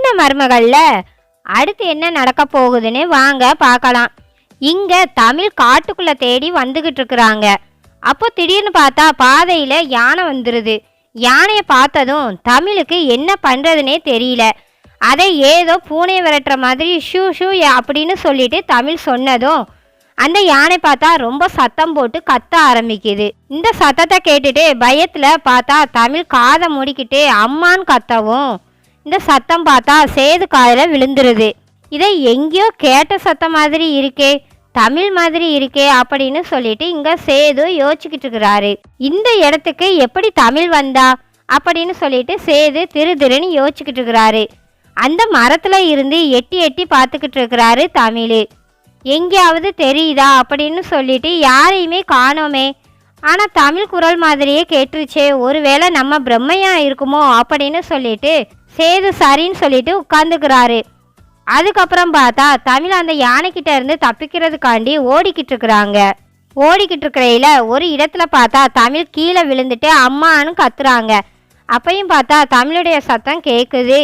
என்ன மருமகள்ல? அடுத்து என்ன நடக்க போகுதுன்னு வாங்க பார்க்கலாம். இங்க தமிழ் காட்டுக்குள்ள தேடி வந்துகிட்டு இருக்கிறாங்க. அப்போ திடீர்னு பார்த்தா பாதையில யானை வந்துருது. யானையை பார்த்ததும் தமிழுக்கு என்ன பண்றதுனே தெரியல. அதை ஏதோ பூனை விரட்டுற மாதிரி ஷூ ஷூ அப்படின்னு சொல்லிட்டு தமிழ் சொன்னதும் அந்த யானை பார்த்தா ரொம்ப சத்தம் போட்டு கத்த ஆரம்பிக்குது. இந்த சத்தத்தை கேட்டுட்டு பயத்துல பார்த்தா தமிழ் காதை மூடிக்கிட்டு அம்மான்னு கத்தவும் இந்த சத்தம் பார்த்தா சேது காதில் விழுந்துருது. இதை எங்கேயோ கேட்ட சத்தம் மாதிரி இருக்கே தமிழ் மாதிரி இருக்கே அப்படின்னு சொல்லிட்டு இங்கே சேது யோசிச்சுக்கிட்டு இருக்கிறாரு. இந்த இடத்துக்கு எப்படி தமிழ் வந்தா அப்படின்னு சொல்லிட்டு சேது திரு திருன்னு யோசிச்சுக்கிட்டு இருக்கிறாரு. அந்த மரத்தில் இருந்து எட்டி எட்டி பார்த்துக்கிட்டு இருக்கிறாரு தமிழ். எங்கேயாவது தெரியுதா அப்படின்னு சொல்லிட்டு யாரையுமே காணோமே. ஆனால் தமிழ் குரல் மாதிரியே கேட்டுருச்சே ஒருவேளை நம்ம பிரம்மையா இருக்குமோ அப்படின்னு சொல்லிட்டு சேது சரின்னு சொல்லிட்டு உட்காந்துக்கிறாரு அதுக்கப்புறம் பார்த்தா தமிழ் அந்த யானைக்கிட்ட இருந்து தப்பிக்கிறதுக்காண்டி ஓடிக்கிட்டு இருக்கிறாங்க. ஓடிக்கிட்டு இருக்கிறையில ஒரு இடத்துல பார்த்தா தமிழ் கீழே விழுந்துட்டு அம்மான்னு கத்துறாங்க. அப்பையும் பார்த்தா தமிழுடைய சத்தம் கேட்குது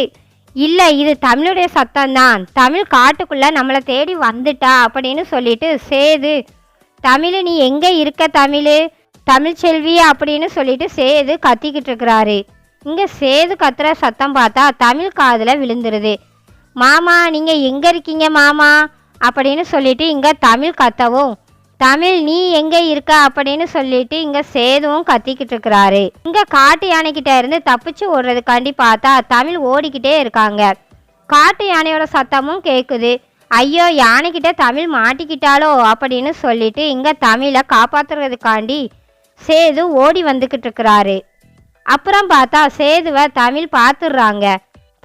இல்லை இது தமிழுடைய சத்தம் தான் தமிழ் காட்டுக்குள்ள நம்மளை தேடி வந்துட்டா அப்படின்னு சொல்லிட்டு சேது தமிழ் நீ எங்கே இருக்க தமிழ்? தமிழ் செல்வி அப்படின்னு சொல்லிட்டு சேது கத்திக்கிட்டு இருக்கிறாரு. இங்கே சேது கத்துற சத்தம் பார்த்தா தமிழ் காதில் விழுந்துருது. மாமா நீங்கள் எங்கே இருக்கீங்க மாமா? அப்படின்னு சொல்லிட்டு இங்கே தமிழ் கத்தவும் தமிழ் நீ எங்கே இருக்க? அப்படின்னு சொல்லிட்டு இங்கே சேதுவும் கத்திக்கிட்டு இருக்கிறாரு. இங்கே காட்டு யானைக்கிட்ட இருந்து தப்பிச்சு ஓடுறதுக்காண்டி பார்த்தா தமிழ் ஓடிக்கிட்டே இருக்காங்க. காட்டு யானையோட சத்தமும் கேட்குது ஐயோ யானைக்கிட்ட தமிழ் மாட்டிக்கிட்டாலோ அப்படின்னு சொல்லிட்டு இங்கே தமிழை காப்பாற்றுறதுக்காண்டி சேது ஓடி வந்துக்கிட்டு இருக்கிறாரு. அப்புறம் பார்த்தா சேதுவை தமிழ் பார்த்துடுறாங்க.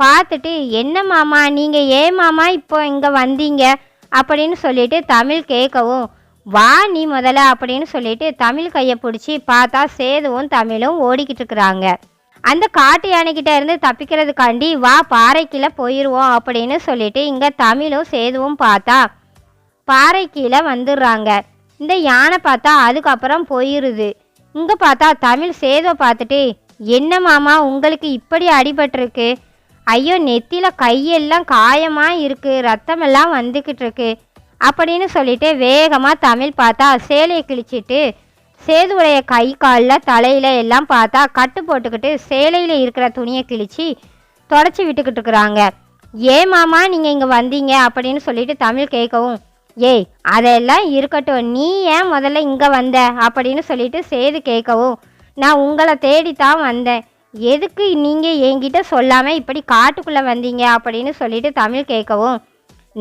பார்த்துட்டு என்ன மாமா நீங்கள் ஏன் மாமா இப்போ இங்கே வந்தீங்க? அப்படின்னு சொல்லிட்டு தமிழ் கேட்கவும் வா நீ முதல்ல அப்படின்னு சொல்லிட்டு தமிழ் கையை பிடிச்சி பார்த்தா சேதுவும் தமிழும் ஓடிக்கிட்டு இருக்கிறாங்க. அந்த காட்டு யானைக்கிட்ட இருந்து தப்பிக்கிறதுக்காண்டி வா பாறைக்கீழே போயிடுவோம் அப்படின்னு சொல்லிட்டு இங்கே தமிழும் சேதுவும் பார்த்தா பாறை கீழே வந்துடுறாங்க. இந்த யானை பார்த்தா அதுக்கப்புறம் போயிடுது இங்கே பார்த்தா தமிழ் சேதுவை பார்த்துட்டு என்ன மாமா உங்களுக்கு இப்படி அடிபட்டிருக்கு? ஐயோ நெத்தியில் கையெல்லாம் காயமாக இருக்குது ரத்தமெல்லாம் வந்துக்கிட்டு இருக்கு அப்படின்னு சொல்லிட்டு வேகமாக தமிழ் பார்த்தா சேலையை கிழிச்சிட்டு சேதுடைய கை காலில் தலையில் எல்லாம் பார்த்தா கட்டு போட்டுக்கிட்டு சேலையில் இருக்கிற துணியை கிழிச்சு தொடச்சி விட்டுக்கிட்டு இருக்கிறாங்க. ஏன் மாமா நீங்கள் இங்கே வந்தீங்க? அப்படின்னு சொல்லிட்டு தமிழ் கேட்கவும் ஏய் அதெல்லாம் இருக்கட்டும் நீ ஏன் முதல்ல இங்கே வந்த? அப்படின்னு சொல்லிட்டு சேது கேட்கவும் நான் உங்களை தேடித்தான் வந்தேன். எதுக்கு நீங்கள் என்கிட்ட சொல்லாமல் இப்படி காட்டுக்குள்ளே வந்தீங்க அப்படின்னு சொல்லிட்டு தமிழ் கேட்கவும்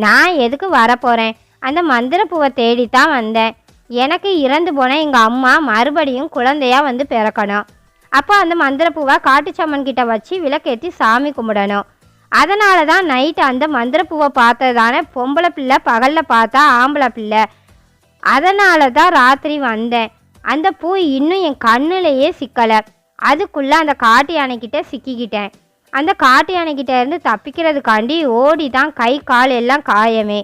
நான் எதுக்கு வரப்போகிறேன் அந்த மந்திரப்பூவை தேடித்தான் வந்தேன். எனக்கு இறந்து போன எங்கள் அம்மா மறுபடியும் குழந்தையாக வந்து பிறக்கணும். அப்போ அந்த மந்திரப்பூவை காட்டுச்சம்மன் கிட்ட வச்சு விளக்கேற்றி சாமி கும்பிடணும். அதனால தான் நைட்டு அந்த மந்திரப்பூவை பார்த்ததானே பொம்பளை பிள்ளை பகலில் பார்த்தா ஆம்பளை பிள்ளை. அதனால தான் ராத்திரி வந்தேன். அந்த பூ இன்னும் என் கண்ணுலேயே சிக்கலை. அதுக்குள்ளே அந்த காட்டு யானைக்கிட்ட சிக்கிக்கிட்டேன். அந்த காட்டு யானைக்கிட்ட இருந்து தப்பிக்கிறதுக்காண்டி ஓடி தான் கை கால் எல்லாம் காயமே.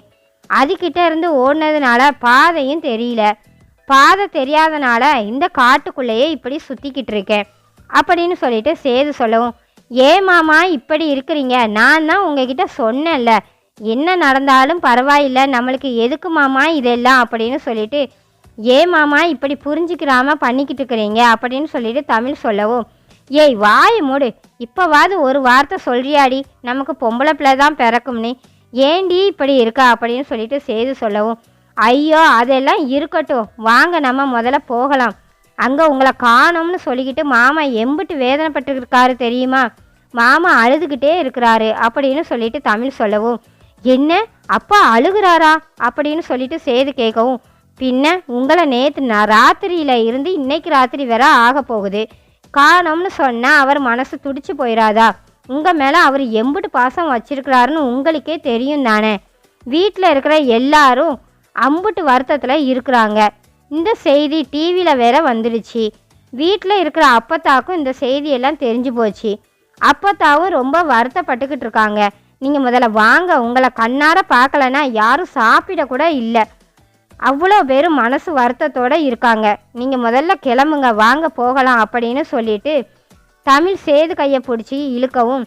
அதுக்கிட்ட இருந்து ஓடினதுனால பாதையும் தெரியல. பாதை தெரியாதனால இந்த காட்டுக்குள்ளேயே இப்படி சுற்றிக்கிட்டு இருக்கேன். அப்படின்னு சொல்லிட்டு சேது சொல்லவும் ஏன் மாமா இப்படி இருக்கிறீங்க? நான் தான் உங்ககிட்ட சொன்னேன்ல. என்ன நடந்தாலும் பரவாயில்ல. நம்மளுக்கு எதுக்கு மாமா இதெல்லாம்? அப்படின்னு சொல்லிட்டு ஏன் மாமா இப்படி புரிஞ்சுக்கிறாம பண்ணிக்கிட்டு இருக்கிறீங்க அப்படின்னு சொல்லிட்டு தமிழ் சொல்லவும். ஏய் வாய மூடு. இப்போவாது ஒரு வார்த்தை சொல்றியாடி? நமக்கு பொம்பளை பிள்ளை தான் பிறக்கும்னு. ஏண்டி இப்படி இருக்கா அப்படின்னு சொல்லிட்டு செய்து சொல்லவும். ஐயோ அதெல்லாம் இருக்கட்டும். வாங்க நம்ம முதல்ல போகலாம். அங்கே உங்களை காணோம்னு சொல்லிக்கிட்டு மாமா எம்பிட்டு வேதனைப்பட்டு இருக்காரு தெரியுமா? மாமா அழுதுகிட்டே இருக்கிறாரு அப்படின்னு சொல்லிட்டு தமிழ் சொல்லவும். என்ன? அப்பா அழுகிறாரா? அப்படின்னு சொல்லிட்டு சேது கேட்கவும். பின்ன உங்களை நேற்று நான் ராத்திரியில் இருந்து இன்னைக்கு ராத்திரி வர ஆக போகுது. காணோம்னு சொன்னால் அவர் மனசு துடிச்சு போயிடாதா உங்கள் மேலே அவர் எம்புட்டு பாசம் வச்சிருக்கிறாருன்னு உங்களுக்கே தெரியும் தானே? வீட்டில் இருக்கிற எல்லாரும் அம்புட்டு வருத்தத்தில் இருக்கிறாங்க. இந்த செய்தி டிவியில் வேற வந்துடுச்சு வீட்டில் இருக்கிற அப்பத்தாக்கும் இந்த செய்தியெல்லாம் தெரிஞ்சு போச்சு. அப்பத்தாவும் ரொம்ப வருத்தப்பட்டுக்கிட்டு இருக்காங்க. நீங்கள் முதல்ல வாங்க உங்களை கண்ணார பார்க்கலன்னா யாரும் சாப்பிட கூட இல்லை. அவ்வளோ பேரும் மனசு வருத்தத்தோடு இருக்காங்க. நீங்கள் முதல்ல கிளம்புங்க வாங்க போகலாம் அப்படின்னு சொல்லிட்டு தமிழ் சேது கையை பிடிச்சி இழுக்கவும்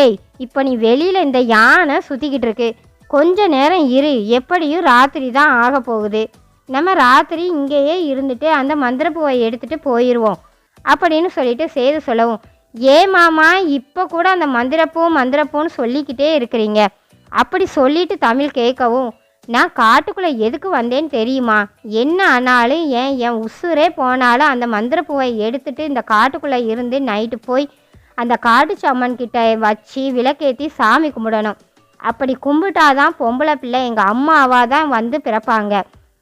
ஏய் இப்போ நீ வெளியில் இந்த யானை சுற்றிக்கிட்டு இருக்கு. கொஞ்ச நேரம் இரு எப்படியும் ராத்திரி தான் ஆக போகுது. நம்ம ராத்திரி இங்கேயே இருந்துட்டு அந்த மந்திரப்பூவை எடுத்துட்டு போயிடுவோம் அப்படின்னு சொல்லிட்டு சேது சொல்லவும் ஏ மாமா இப்போ கூட அந்த மந்திரப்பூ மந்திரப்பூன்னு சொல்லிக்கிட்டே இருக்கிறீங்க. அப்படி சொல்லிட்டு தமிழ் கேட்கவும் நான் காட்டுக்குள்ளே எதுக்கு வந்தேன்னு தெரியுமா? என்ன ஆனாலும் ஏன் என் உசுரே போனாலும் அந்த மந்திரப்பூவை எடுத்துட்டு இந்த காட்டுக்குள்ளே இருந்து நைட்டு போய் அந்த காட்டு சம்மன் கிட்ட வச்சு விளக்கேற்றி சாமி கும்பிடணும். அப்படி கும்பிட்டாதான் பொம்பளை பிள்ளை எங்கள் அம்மாவாக தான் வந்து பிறப்பாங்க.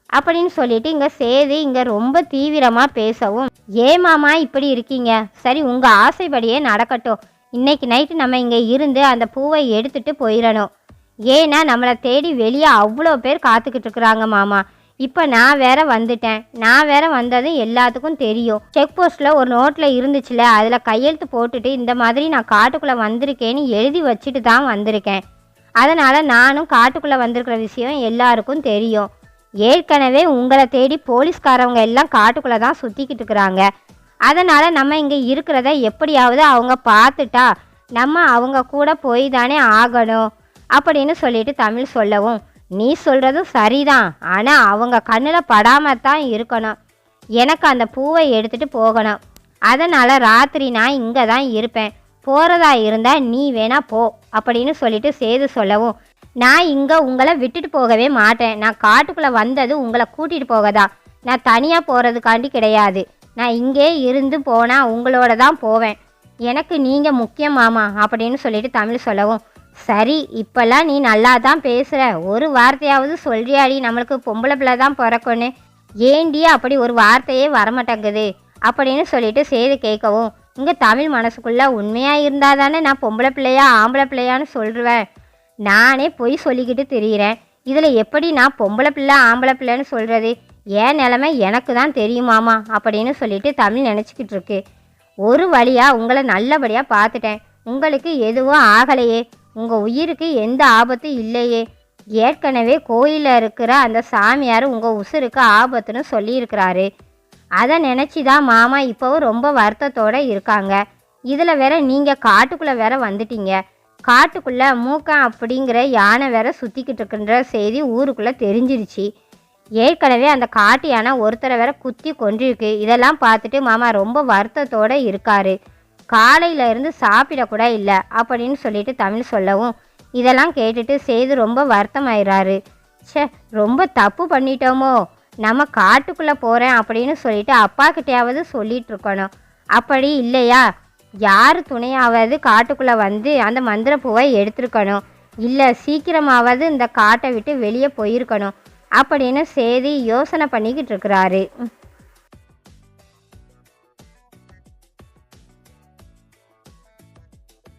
அப்படின்னு சொல்லிட்டு இங்கே சேது இங்கே ரொம்ப தீவிரமாக பேசவும் ஏமாமா இப்படி இருக்கீங்க? சரி உங்கள் ஆசைப்படியே நடக்கட்டும். இன்னைக்கு நைட்டு நம்ம இங்கே இருந்து அந்த பூவை எடுத்துட்டு போயிடணும். ஏன்னா நம்மளை தேடி வெளியே அவ்வளோ பேர் காத்துக்கிட்டு இருக்கிறாங்க மாமா. இப்போ நான் வேற வந்துட்டேன். நான் வேற வந்ததும் எல்லாத்துக்கும் தெரியும். செக் போஸ்ட்டில் ஒரு நோட்டில் இருந்துச்சுல அதில் கையெழுத்து போட்டுட்டு இந்த மாதிரி நான் காட்டுக்குள்ளே வந்திருக்கேன்னு எழுதி வச்சுட்டு தான் வந்திருக்கேன். அதனால் நானும் காட்டுக்குள்ளே வந்திருக்கிற விஷயம் எல்லாருக்கும் தெரியும். ஏற்கனவே உங்களை தேடி போலீஸ்காரவங்க எல்லாம் காட்டுக்குள்ளே தான் சுற்றிக்கிட்டு இருக்கிறாங்க. அதனால் நம்ம இங்கே இருக்கிறத எப்படியாவது அவங்க பார்த்துட்டா நம்ம அவங்க கூட போய் தானே ஆகணும். அப்படின்னு சொல்லிட்டு தமிழ் சொல்லவும் நீ சொல்கிறதும் சரிதான். ஆனால் அவங்க கண்ணில் படாமல் தான் இருக்கணும். எனக்கு அந்த பூவை எடுத்துகிட்டு போகணும். அதனால் ராத்திரி நான் இங்கே தான் இருப்பேன். போகிறதா இருந்தால் நீ வேணா போ அப்படின்னு சொல்லிட்டு சேது சொல்லவும் நான் இங்கே உங்களை விட்டுட்டு போகவே மாட்டேன். நான் காட்டுக்குள்ளே வந்தது உங்களை கூட்டிகிட்டு போகதா? நான் தனியாக போகிறதுக்காண்டி கிடையாது. நான் இங்கே இருந்து போனால் உங்களோட தான் போவேன். எனக்கு நீங்கள் முக்கியம் மாமா அப்படின்னு சொல்லிட்டு தமிழ் சொல்லவும் சரி இப்போல்லாம் நீ நல்லா தான் பேசுகிற ஒரு வார்த்தையாவது சொல்றியாடி நம்மளுக்கு பொம்பளை பிள்ளை தான் பிறக்கணும் ஏண்டி அப்படி ஒரு வார்த்தையே வரமாட்டேங்குது? அப்படின்னு சொல்லிட்டு செய்து கேட்கவும் இங்கே தமிழ் மனசுக்குள்ளே உண்மையாக இருந்தால் தானே நான் பொம்பளை பிள்ளையா ஆம்பளை பிள்ளையான்னு சொல்லுவேன் நானே பொய் சொல்லிக்கிட்டு தெரிகிறேன் இதில் எப்படி நான் பொம்பளை பிள்ளை ஆம்பளை பிள்ளைன்னு சொல்கிறது ஏன் நிலமை எனக்கு தான் தெரியுமாமா? அப்படின்னு சொல்லிட்டு தமிழ் நினச்சிக்கிட்டு இருக்கு. ஒரு வழியாக உங்களை நல்லபடியாக பார்த்துட்டேன். உங்களுக்கு எதுவும் ஆகலையே. உங்கள் உயிருக்கு எந்த ஆபத்தும் இல்லையே. ஏற்கனவே கோயிலில் இருக்கிற அந்த சாமியார் உங்கள் உசுருக்கு ஆபத்துன்னு சொல்லியிருக்கிறாரு. அதை நினச்சி தான் மாமா இப்போவும் ரொம்ப வருத்தத்தோடு இருக்காங்க. இதில் வேற நீங்கள் காட்டுக்குள்ளே வேற வந்துட்டீங்க. காட்டுக்குள்ளே மூக்கம் அப்படிங்கிற யானை வேற சுற்றிக்கிட்டு இருக்கின்ற செய்தி ஊருக்குள்ளே தெரிஞ்சிருச்சு. ஏற்கனவே அந்த காட்டு யானை ஒருத்தரை வேற குத்தி கொன்றிருக்கு. இதெல்லாம் பார்த்துட்டு மாமா ரொம்ப வருத்தத்தோடு இருக்காரு. காலையில இருந்து சாப்பிடக்கூட இல்லை அப்படின்னு சொல்லிட்டு தமிழ் சொல்லவும் இதெல்லாம் கேட்டுட்டு சேது ரொம்ப வருத்தமாயிறாரு. ச்சே ரொம்ப தப்பு பண்ணிட்டோமோ. நம்ம காட்டுக்குள்ளே போகிறேன் அப்படின்னு சொல்லிட்டு அப்பா கிட்டையாவது சொல்லிட்டு இருக்கணும். அப்படி இல்லையா? யார் துணையாவது காட்டுக்குள்ளே வந்து அந்த மந்திரப்பூவை எடுத்திருக்கணும்? இல்லை சீக்கிரமாவது இந்த காட்டை விட்டு வெளியே போயிருக்கணும் அப்படின்னு சேதி யோசனை பண்ணிக்கிட்டு இருக்கிறாரு.